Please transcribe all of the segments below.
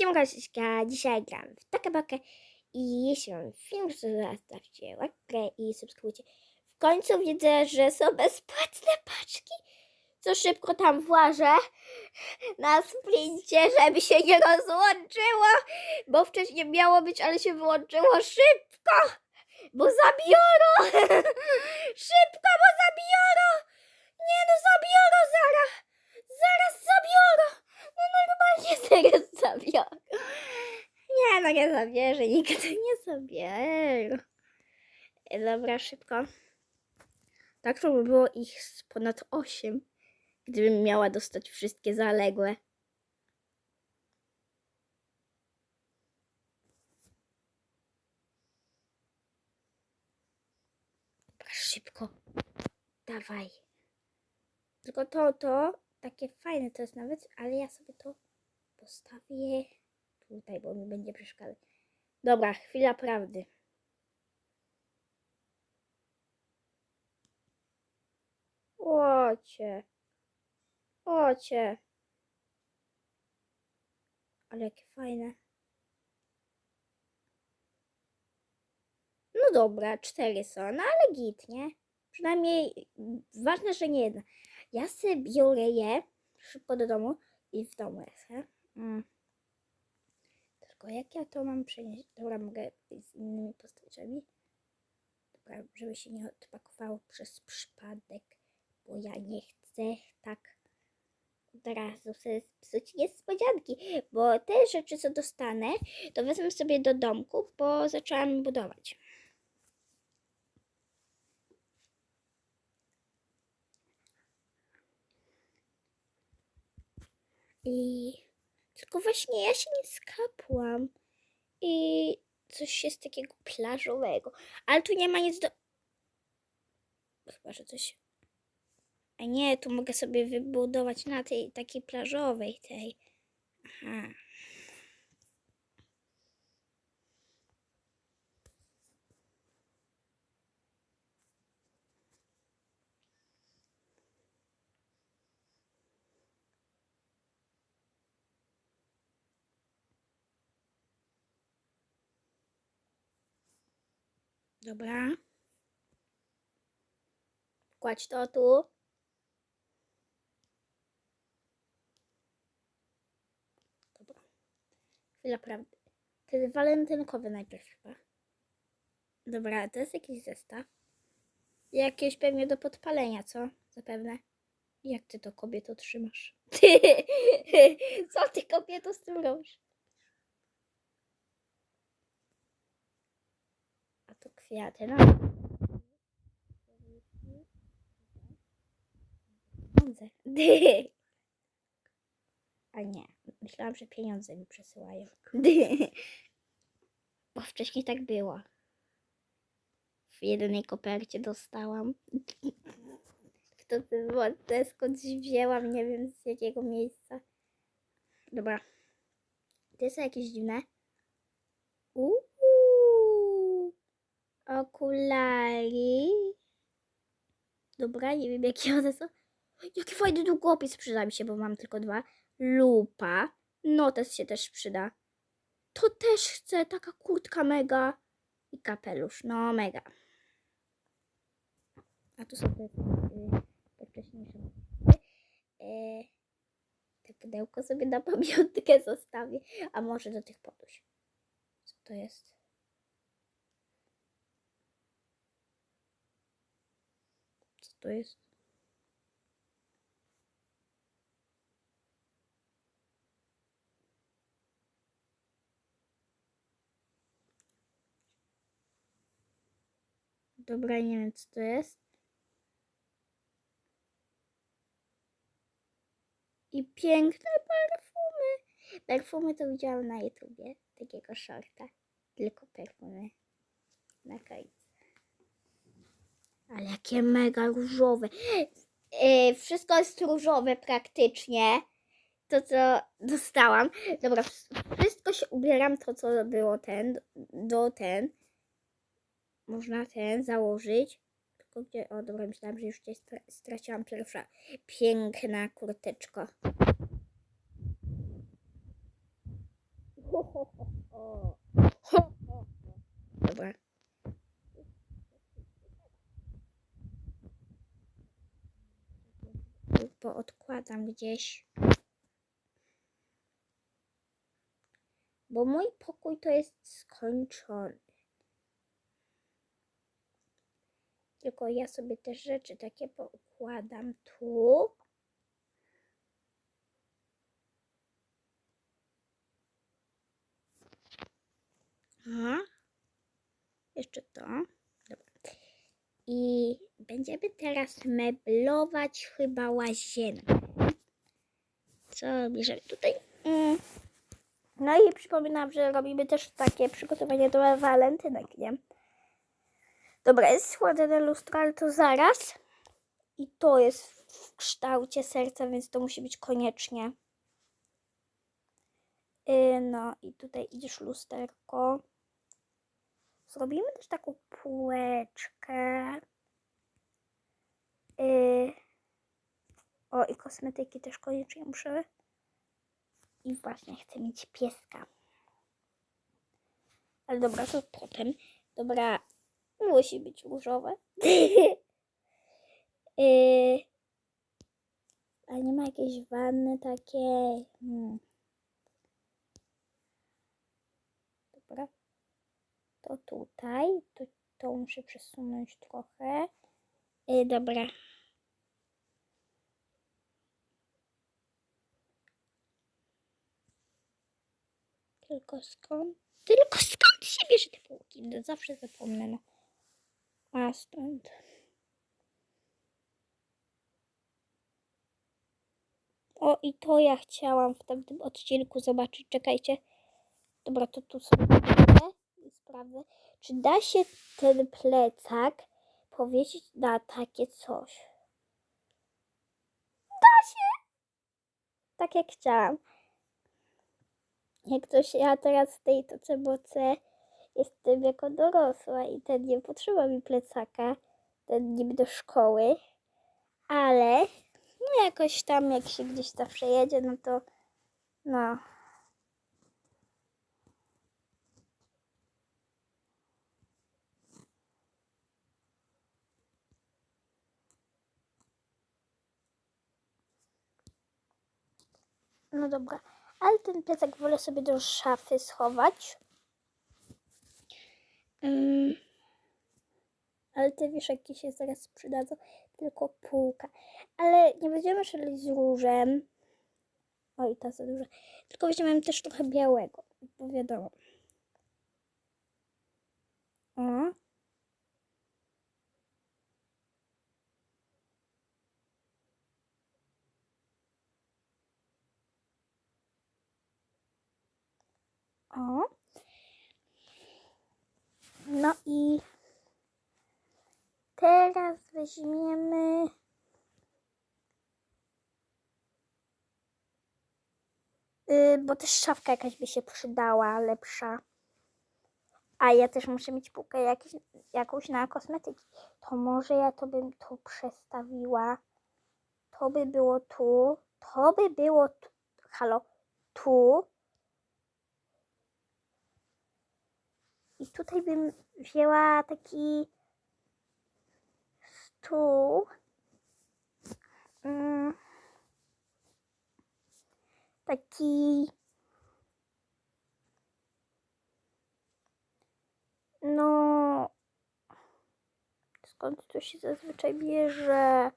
Siemka, dzisiaj gram w Takabakę i jeśli mam film, to zostawcie łapkę i subskrybujcie. W końcu widzę, że są bezpłatne paczki, co szybko tam włażę na sprincie, żeby się nie rozłączyło, bo wcześniej miało być, ale się wyłączyło szybko, bo zabiorą, szybko, bo zabiorą, nie no zabiorą zaraz, zaraz zabiorą. No normalnie zaraz zabiorę. Nie, no nie zabierze, nigdy nie zabierze. Dobra, szybko. Tak to by było ich ponad 8, gdybym miała dostać wszystkie zaległe. Dobra, szybko. Dawaj. Tylko to, to, takie fajne to jest nawet, ale ja sobie to postawię tutaj, bo mi będzie przeszkadzać. Dobra, chwila prawdy. Ocie. Ocie. Ale jakie fajne. No dobra, cztery są, no ale git, nie? Przynajmniej ważne, że nie jedna. Ja sobie biorę je szybko do domu i w domu jest. Mm. Tylko jak ja to mam przenieść? Dobra, mogę z innymi postaciami. Dobra, żeby się nie odpakowało przez przypadek, bo ja nie chcę tak od razu sobie psuć niespodzianki, bo te rzeczy, co dostanę, to wezmę sobie do domku, bo zaczęłam budować. I tylko właśnie ja się nie skapłam. I coś jest takiego plażowego. Ale tu nie ma nic do. Chyba, że coś. A nie, tu mogę sobie wybudować na tej takiej plażowej tej. Aha. Dobra. Kładź to tu. Dobra. Chwila prawdy. To jest walentynkowy najpierw chyba. Dobra, to jest jakiś zestaw. Jakieś pewnie do podpalenia, co? Zapewne. Jak ty to kobieto trzymasz? co ty kobieto z tym robisz? To kwiaty, no. A nie, myślałam, że pieniądze mi przesyłają. Bo wcześniej tak było. W jedynej kopercie dostałam. Kto to było? To skądś wzięłam, nie wiem z jakiego miejsca. Dobra. To jest jakieś dziwne. Uuu. Okulary. Dobra, nie wiem jakie one są. Jaki fajny długopis przyda mi się, bo mam tylko dwa. Lupa. Notes się też przyda. To też chcę, taka kurtka mega. I kapelusz, no mega. A tu są te, te wcześniejsze. Y, te pudełko sobie na pamiątkę zostawię. A może do tych podusz. Co to jest? To jest? Dobra, nie wiem co to jest. I piękne perfumy. Perfumy to widziałam na YouTubie. Takiego shorta. Tylko perfumy. Na końcu. Ale jakie mega różowe. Yy, wszystko jest różowe praktycznie. To, co dostałam. Dobra, wszystko się ubieram, to co było ten, do ten można ten założyć. Tylko gdzie, o dobra, myślałam, że już cię stra- straciłam pierwsza. Piękna kurteczka. Poodkładam gdzieś. Bo mój pokój to jest skończony. Tylko ja sobie te rzeczy takie poukładam tu. A. Jeszcze to. I będziemy teraz meblować chyba łazienkę. Co bierzemy tutaj? Mm. No i przypominam, że robimy też takie przygotowanie do walentynek, nie? Dobra, jest składane lustro, ale to zaraz. I to jest w kształcie serca, więc to musi być koniecznie. Yy, no i tutaj idziesz lusterko. Zrobimy też taką półeczkę. Yy. O, i kosmetyki też koniecznie muszę. I właśnie chcę mieć pieska. Ale dobra, to potem. Dobra, musi być różowe. yy. A nie ma jakiejś wanny takiej. Hmm. Dobra. To tutaj. To, to muszę przesunąć trochę. Yy, dobra. Tylko skąd? Tylko skąd się bierze te półki? No, zawsze zapomnę. No. A stąd. O, i to ja chciałam w tamtym odcinku zobaczyć. Czekajcie. Dobra, to tu sprawdzę, czy da się ten plecak powiesić na takie coś. Da się! Tak jak chciałam. Jak coś ja teraz w tej toce boce jestem jako dorosła i ten nie potrzeba mi plecaka, ten niby do szkoły, ale no jakoś tam jak się gdzieś tam przejedzie, no to no. No dobra, ale ten plecak wolę sobie do szafy schować. Ym, ale te wieszaki się zaraz przydadzą, tylko półka. Ale nie będziemy szli z różem. Oj, ta za duża. Tylko weźmiemy też trochę białego, bo wiadomo. O. O. No i teraz weźmiemy. Yy, bo też szafka jakaś by się przydała, lepsza. A ja też muszę mieć półkę jakieś, jakąś na kosmetyki. To może ja to bym tu przestawiła. To by było tu. To by było tu. Halo. Tu. I tutaj bym wzięła taki stół. Mm. Taki. No. Skąd to się zazwyczaj bierze?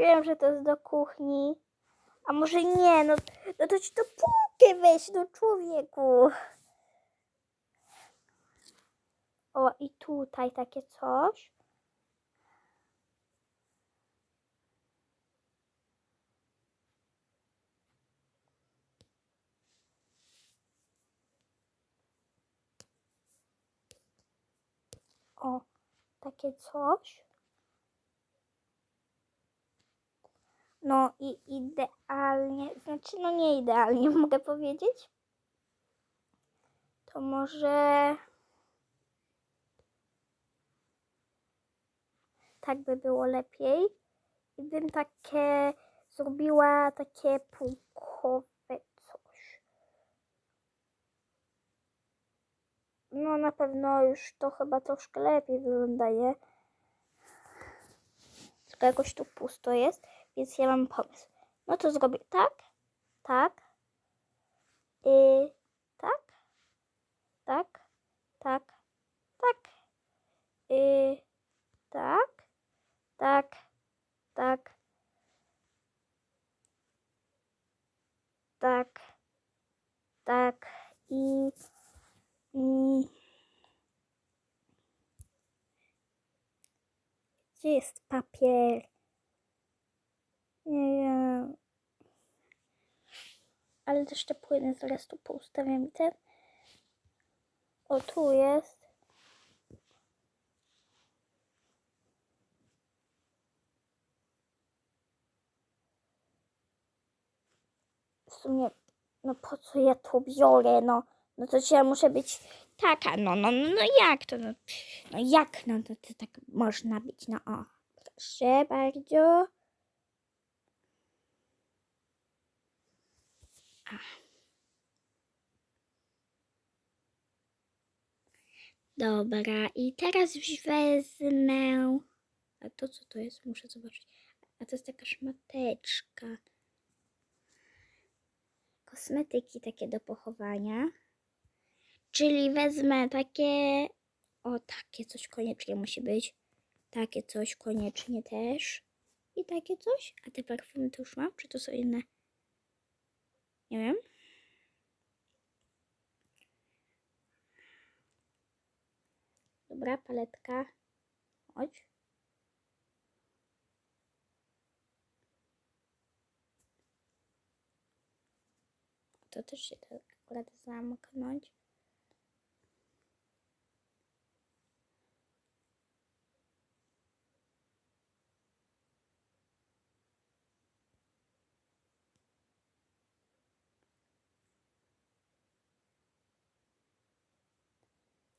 Wiem, że to jest do kuchni. A może nie, no, no to ci to półkę weź, no człowieku. O, i tutaj takie coś. O, takie coś. No i idealnie, znaczy no nie idealnie mogę powiedzieć. To może tak by było lepiej. I bym takie zrobiła takie pułkowe coś. No na pewno już to chyba troszkę lepiej wygląda, nie? Tylko jakoś tu pusto jest, więc ja mam pomysł. No to zrobię tak, tak, i tak, tak, tak, tak, i tak, tak, tak, tak, tak i, i gdzie jest papier? Ale też te płyny zaraz tu poustawiam i ten. O, tu jest. W sumie, no po co ja to biorę, no? No to ja muszę być taka, no, no, no, no jak to, no, no jak, no to, to tak można być, no o. Proszę bardzo. Dobra, i teraz wezmę. A to co to jest? Muszę zobaczyć. A to jest taka szmateczka. Kosmetyki takie do pochowania. Czyli wezmę takie. O, takie coś koniecznie musi być. Takie coś koniecznie też. I takie coś. A te perfumy to już mam? Czy to są inne? Nie wiem. Dobra, paletka. Chodź. To też się tak akurat zamknąć.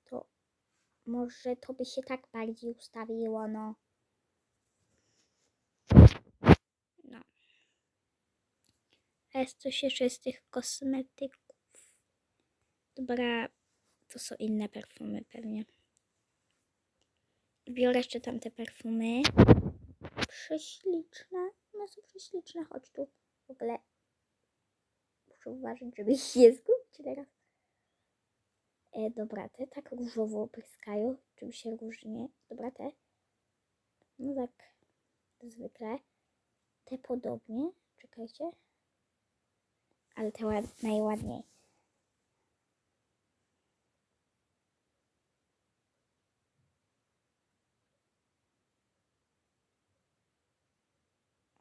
To może to by się tak bardziej ustawiło, no. No. A jest coś jeszcze z tych kosmetyków. Dobra, to są inne perfumy pewnie. Biorę jeszcze tamte perfumy. Prześliczne. One są prześliczne. Chodź tu. W ogóle muszę uważać, żeby ich nie zgubić teraz. E, dobra, te tak różowo pryskają. Czym się różni? Dobra, te. No tak, zwykle. Te podobnie. Czekajcie. Ale te ład, najładniej.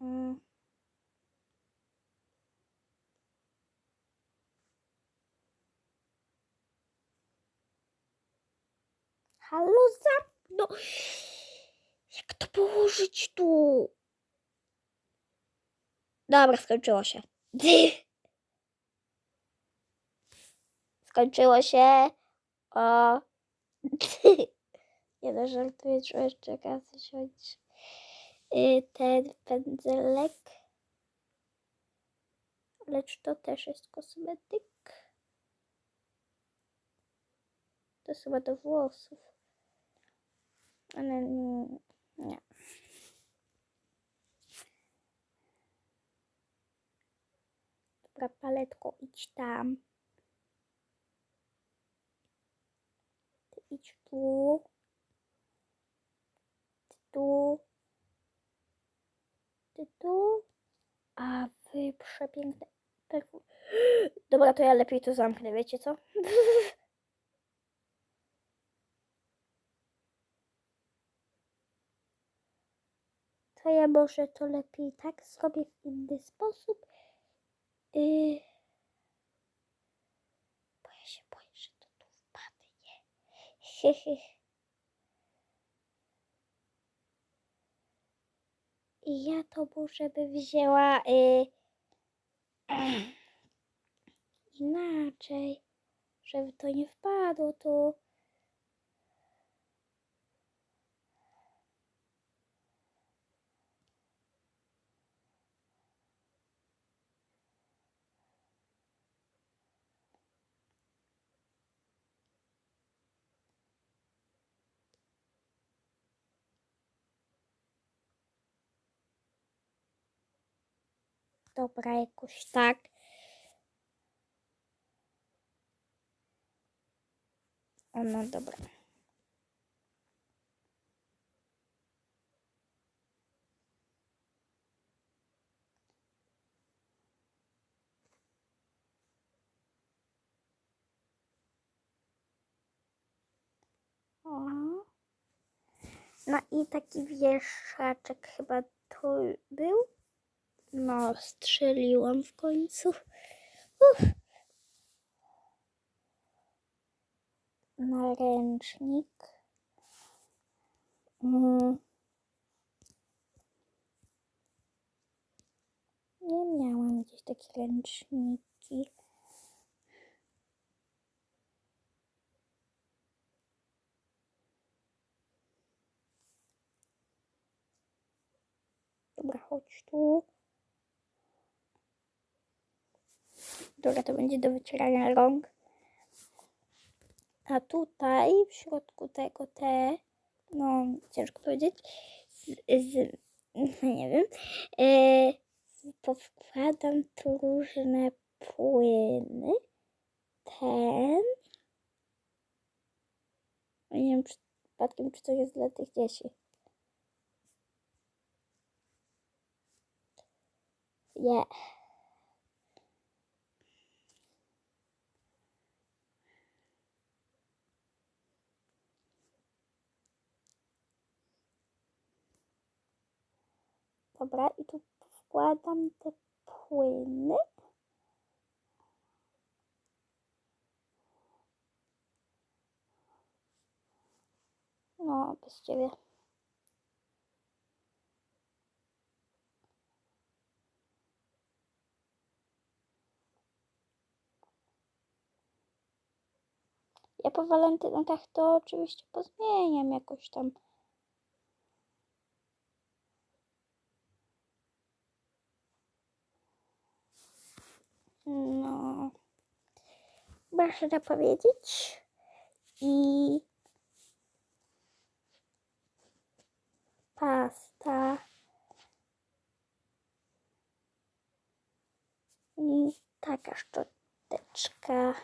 Mm. Halo, za... No, jak to położyć tu? Dobra, skończyło się. Skończyło się. O. Nie no, żartuję, trzeba jeszcze kasy siąść. Y, Ten pędzelek. Lecz to też jest kosmetyk. To jest chyba do włosów. Ale nie. Dobra, paletko, idź tam. Ty idź tu. Ty tu. Ty tu. A wy przepiękne. Dobra, to ja lepiej to zamknę, wiecie co? To ja może to lepiej tak zrobię w inny sposób. Yy... Bo ja się boję, że to tu wpadnie. I ja to może by wzięła yy... inaczej, żeby to nie wpadło tu. Dobra, jakoś tak. O, no dobra. No i taki wieszaczek chyba to był. No, strzeliłam w końcu. Uff. Naręcznik. Mm. Nie miałam gdzieś takie ręczniki. Dobra, chodź tu. Dobra, to będzie do wycierania rąk. A tutaj w środku tego te, no ciężko powiedzieć, z, z no nie wiem, e, powkładam tu różne płyny. Ten. No Nie wiem, przypadkiem, czy to jest dla tych dzieci. Nie. Dobra, i tu wkładam te płyny. No, bez ciebie. Ja po walentynach to oczywiście pozmieniam jakoś tam. No, można powiedzieć. I pasta. I taka szczoteczka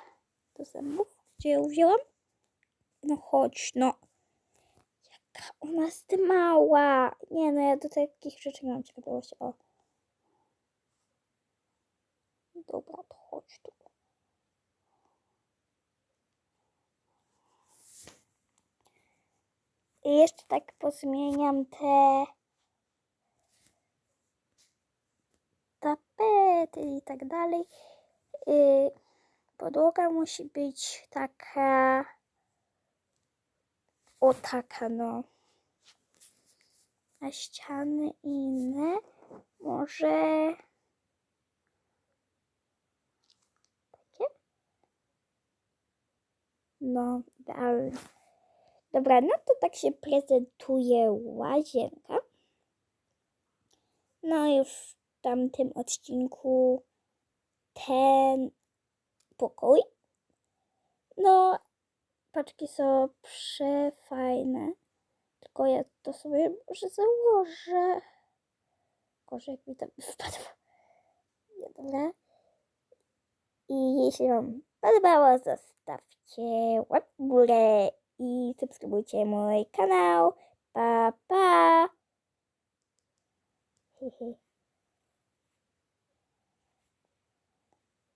do zębów. Gdzie ją wzięłam? No chodź, no. Jaka ona jest mała. Nie no, ja do takich rzeczy nie mam cierpliwości. O. Dobra, to chodź tu. I jeszcze tak pozmieniam te tapety i tak dalej. Y, Podłoga musi być taka. O, taka, no. A ściany inne. Może. No, idealnie. Dobra, no to tak się prezentuje łazienka. No już w tamtym odcinku ten pokój. No, paczki są przefajne. Tylko ja to sobie może założę. Gorzej jak mi to wpadło. Nie, Dobra. I jeśli Wam podobało, zostawcie łap w górę i subskrybujcie mój kanał. Pa, pa! Hehe.